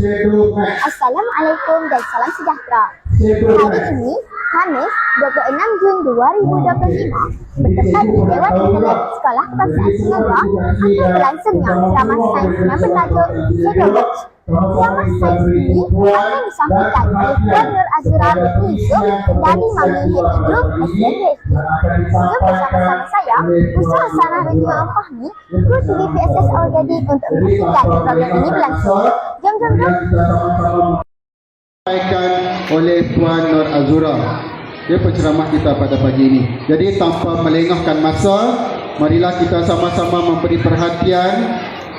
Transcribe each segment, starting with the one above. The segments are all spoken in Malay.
Assalamualaikum dan salam sejahtera. Hari ini, Khamis 26 Jun 2025, bertepat di Dewan Internet Sekolah Kebangsaan Singapura akan berlangsungnya ceramah sains yang bertajuk Watch. Sains ini akan disampaikan oleh Nur Azura Yusuf dari Mami Happy Group SDH. Juga bersama-sama saya, Musa Hasanah Rajima Al-Fahmi, Kru TV PSS Organik untuk memastikan program ini berlangsung. Jom, jom, jom. disampaikan oleh Puan Nur Azura. Dia penceramah kita pada pagi ini. Jadi tanpa melengahkan masa, marilah kita sama-sama memberi perhatian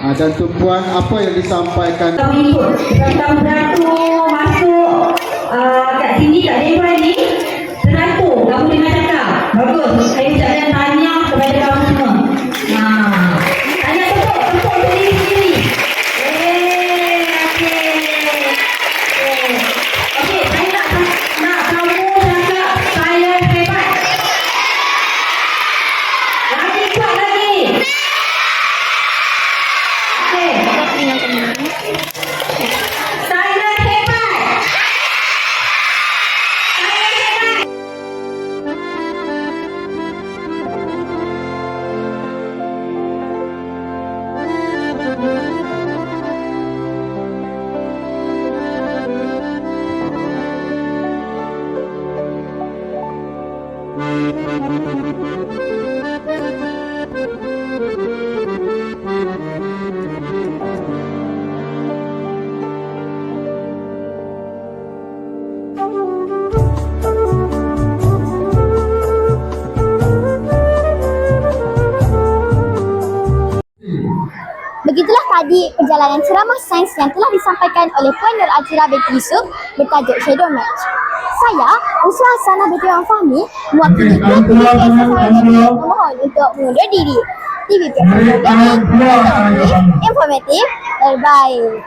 ah, dan tumpuan apa yang disampaikan? Kami ikut beratur-beratur masuk uh, kat sini kat dewan Thank you. Begitulah tadi perjalanan ceramah sains yang telah disampaikan oleh Puan Nur Azira binti Yusuf bertajuk Shadow Match. Saya, Usra Hasanah binti Wan Fahmi, mewakili Kru TV PSS Organik memohon untuk mengundur diri. TV PSS Organik, informatif, terbaik.